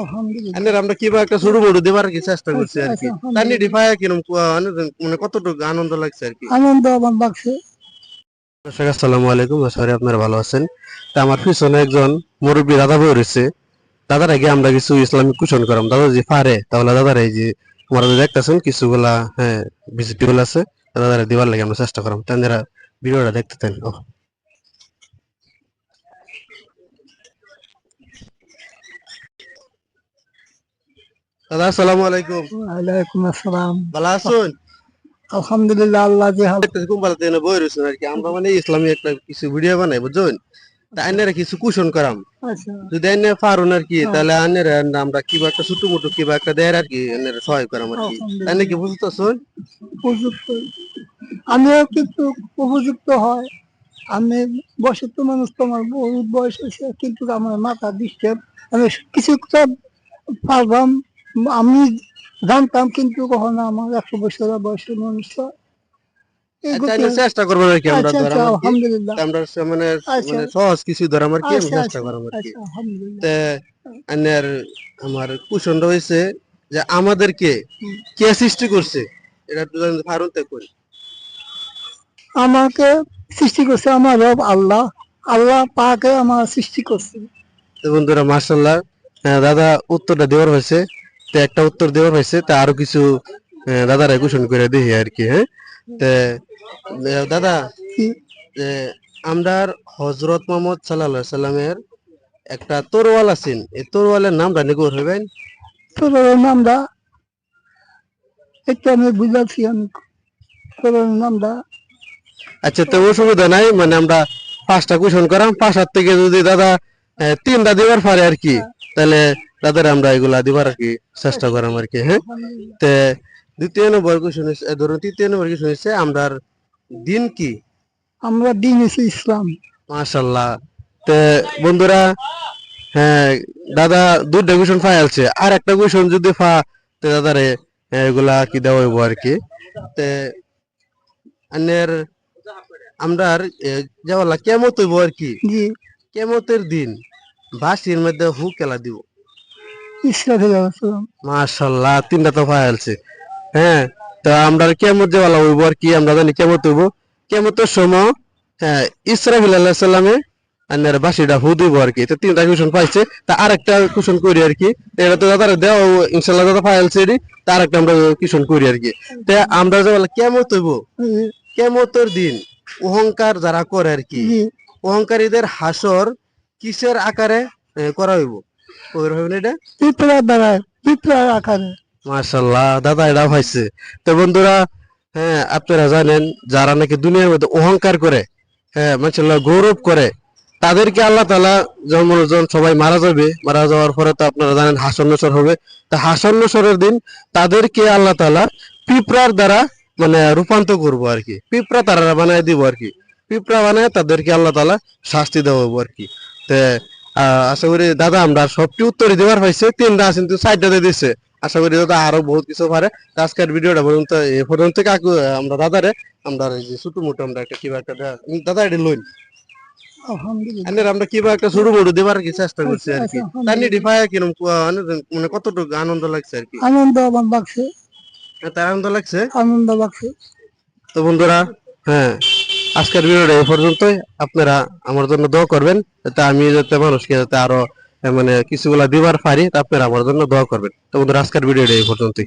আলহামদুলিল্লাহ। আমরা কিবা একটা ছোট বড় দেবার কি চেষ্টা করছি আর কি। আচ্ছা, ডিফায়া কিরম মানে কতটুকু আনন্দ লাগছে আর কি? আনন্দ আমার দর্শক আসসালামু আলাইকুম। আপনারা ভালো আছেন। তা আমার পিছনে একজন মুরব্বী দাদা বই রয়েছে। দাদার আগে আমরা কিছু ইসলামিক কুশন করাম দাদা যে পারে তাহলে দাদার এই যে আমরা যে দেখতেছেন কিছুগুলা হ্যাঁ ভিজিটেবল আছে দাদারা দিবার লাগে আমরা চেষ্টা করাম তারা ভিডিওটা দেখতে ও দাদা আসসালামু আলাইকুম। ওয়ালাইকুম আসসালাম। ভালো আছেন? আলহামদুলিল্লাহ আল্লাহ যে হাল একটা কোম্পানিতে এনে বই রয়েছেন আর কি। আমরা মানে ইসলামী একটা কিছু ভিডিও বানাই বুঝছেন? তা আইনারা কিছু কুশন করাম। আচ্ছা। যদি আইনে পারুন আর কি তাহলে আইনের আমরা কিবা একটা ছোট মোটো কিবা একটা দেয় আর কি আইনের সহায় করাম আর কি। তাই কি বুঝতেছেন? উপযুক্ত। আমিও কিন্তু উপযুক্ত হয়। আমি বয়সত্ব মানুষ তোমার বহুত বয়স হয়েছে কিন্তু আমার মাথা ডিস্টার্ব আমি কিছু পারবাম। আমি জানতাম কিন্তু কখনো আমার একশো বছর বয়সের মানুষ। আচ্ছা, চেষ্টা করব আর কি আমরা আচ্ছা, আচ্ছা, আমরা মানে। মানে সহজ কিছু কি চেষ্টা আর কি। আলহামদুলিল্লাহ। তে আইনের আমার কুশন রয়েছে যে আমাদেরকে কে সৃষ্টি করছে? এটা করি আমাকে সৃষ্টি করছে আমার রব আল্লাহ। আল্লাহ পাকে আমার সৃষ্টি করছে। বন্ধুরা মার্শাল্লাহ দাদা উত্তরটা দেওয়ার হয়েছে। তো একটা উত্তর দেওয়ার হয়েছে তা আরও কিছু দাদারা কুশন করে দেখি আর কি হ্যাঁ? তে দাদা আমরার হজরত মোহাম্মদ সাল্লাহ সাল্লামের একটা তরোয়াল আছেন। এই তরোয়ালের নামটা নিগর হইবেন? তোর নামটা? একটু আমি বুঝাচ্ছি আমি। তোর নামটা? আচ্ছা তো অসুবিধা নাই মানে আমরা পাঁচটা কুশন করাম পাঁচটার থেকে যদি দাদা তিনটা দিবার পারে আর কি তাহলে দাদার আমরা এগুলা দিবার আর কি চেষ্টা করাম আর কি হ্যাঁ? তে দ্বিতীয় নম্বর কোশ্চেন ধরুন তৃতীয় নম্বর কোশ্চেন হচ্ছে আমরার দিন কি? আমরা দিন হচ্ছে ইসলাম। মাশাল্লাহ তে বন্ধুরা হ্যাঁ দাদা দুটা কোশ্চেন ফাইলছে আর একটা কোশ্চেন যদি ফা তে দাদারে এগুলা কি দেওয়া হইব আর কি। তে আনের আমরার যাওয়ালা কেমত হইব আর কি? জি। কেমতের দিন? বাসির মধ্যে হু খেলা দিব। মাশাল্লাহ তিনটা তো হ্যাঁ তো আমরা কেমন যে বলা হইব আর কি আমরা জানি কেমন হইব। কেমতের সময় হ্যাঁ ইসরাফিল আল্লাহ সাল্লামে আন্নার বাসিটা হু দিব আর কি। তো তিনটা কুশন পাইছে তা আরেকটা কুশন করি আর কি। এটা তো দাদা ইনশাল্লাহ দাদা ফাইলছে এটি তার একটা আমরা কুশন করি আর কি। তে আমরা যে বলা কেমন হইব? কেমতের দিন অহংকার যারা করে আর কি অহংকারীদের হাসর কিসের আকারে করা হইব? কই হইব এটা? পিঁপড়া বেড়ায় পিঁপড়ার আকারে। মাশাল্লাহ দাদা এটা পাইছে তো বন্ধুরা হ্যাঁ আপনারা জানেন যারা নাকি দুনিয়ার মধ্যে অহংকার করে হ্যাঁ মাশাল্লাহ গৌরব করে তাদেরকে আল্লাহ তালা যেমন সবাই মারা যাবে। মারা যাওয়ার পরে তো আপনারা জানেন হাসন নসর হবে। তা হাসন নসরের দিন তাদেরকে আল্লাহ তালা পিঁপড়ার দ্বারা মানে রূপান্তর করব আর কি। পিঁপড়া তারা বানায় দিব আর কি। পিঁপড়া বানায় তাদেরকে আল্লাহ তালা শাস্তি দেওয়া আর কি। তে আশা করি দাদা আমরা সবটি উত্তরে দেওয়ার পাইছে তিনটা কিন্তু চারটা দিয়ে দিছে। আশা করি দাদা আরও বহুত কিছু পারে। আজকের ভিডিওটা পর্যন্ত এ পর্যন্ত কাকু আমরা দাদারে আমরা এই যে ছোট মোটো আমরা একটা কিবা একটা দাদা এটা লইন। আলহামদুলিল্লাহ। আমরা কিবা একটা ছোট মোটো দেবার কি চেষ্টা করছি আর কি। আচ্ছা, ডিফায়া কিরম মানে- কতটুকু আনন্দ লাগছে আর কি। আনন্দ আমার বাক্সে। তার আনন্দ লাগছে? আনন্দ বাক্সে। তো বন্ধুরা হ্যাঁ। আজকের ভিডিওটা এই পর্যন্তই। আপনারা আমার জন্য দোয়া করবেন, যাতে আমি যাতে মানুষকে যাতে আরও মানে কিছুগুলা দিবার পারি, তা আপনারা আমার জন্য দোয়া করবেন। তো বন্ধুরা, আজকের ভিডিওটা এই পর্যন্তই।